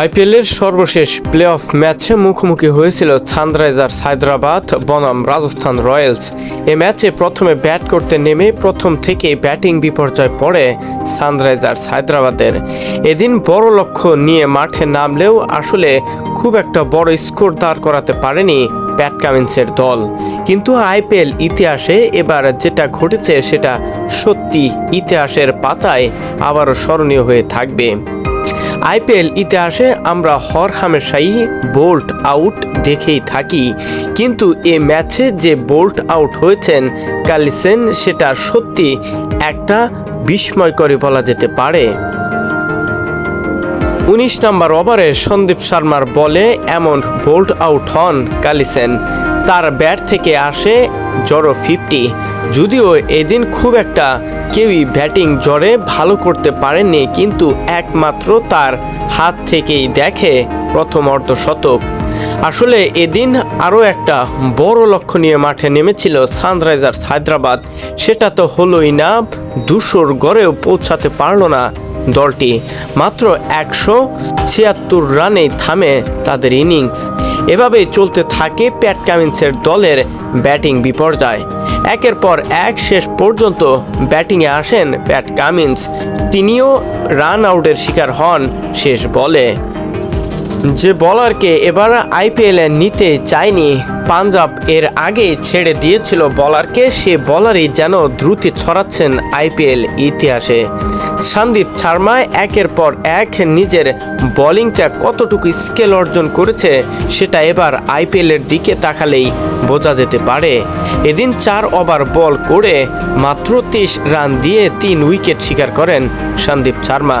আইপিএলের সর্বশেষ play of ম্যাচে মুখোমুখি হয়েছিল সানরাইজার্স হায়দ্রাবাদ, বনাম রাজস্থান রয়্যালস। এ ম্যাচে প্রথমে ব্যাট করতে নেমে প্রথম থেকে ব্যাটিং বিপর্যয় পড়ে সানরাইজার্স হায়দ্রাবাদের। এদিন বড় লক্ষ্য নিয়ে মাঠে নামলেও আসলে খুব একটা বড় স্কোর দাঁড় করাতে পারেনি প্যাট কামিন্সের দল। কিন্তু আইপিএল ইতিহাসে এবার যেটা ঘটেছে সেটা সত্যি ইতিহাসের পাতায় আবারও স্মরণীয় হয়ে থাকবে। আইপিএল ইতিহাসে আমরা হর হামেশাই বোল্ট আউট দেখেই থাকি। কিন্তু এ ম্যাচে যে বোল্ট আউট হয়েছেন কালিসেন, সেটা সত্যি একটা বিস্ময়করী বলা যেতে পারে। উনিশ নম্বর ওভারে সন্দীপ শর্মার বলে এমন বোল্ট আউট হন কালিসেন। তার ব্যাট থেকে আসে জড়ো ফিফটি। যদিও এদিন খুব একটা কেউই ব্যাটিং জ্বরে ভালো করতে পারেননি, কিন্তু একমাত্র তার হাত থেকেই দেখে প্রথম অর্ধশতক আসলে এদিন আরও একটা বড় লক্ষ্য নিয়ে মাঠে নেমেছিল সানরাইজার্স হায়দ্রাবাদ। সেটা তো হলোই না, দুশোর গড়েও পৌঁছাতে পারল না দলটি। মাত্র একশো ছিয়াত্তর রানে থামে তাদের ইনিংস। এভাবে চলতে থাকে প্যাট কামিন্সের দলের ব্যাটিং বিপর্যয়। একের পর এক শেষ পর্যন্ত ব্যাটিংয়ে আসেন প্যাট কামিন্স। তিনিও রান আউটের শিকার হন শেষ বলে। যে বলারকে এবার আইপিএলে নিতে চায়নি, পাঞ্জাব এর আগে ছেড়ে দিয়েছিল বলারকে সে বলারই যেন দ্রুতি ছড়াচ্ছেন আইপিএল ইতিহাসে। সন্দীপ শর্মা একের পর এক নিজের বোলিংটা কতটুকু স্কেল অর্জন করেছে, সেটা এবার আইপিএলের দিকে তাকালেই বোঝা যেতে পারে। এদিন চার ওভার বল করে মাত্র তেইশ রান দিয়ে তিন উইকেট শিকার করেন সন্দীপ শর্মা।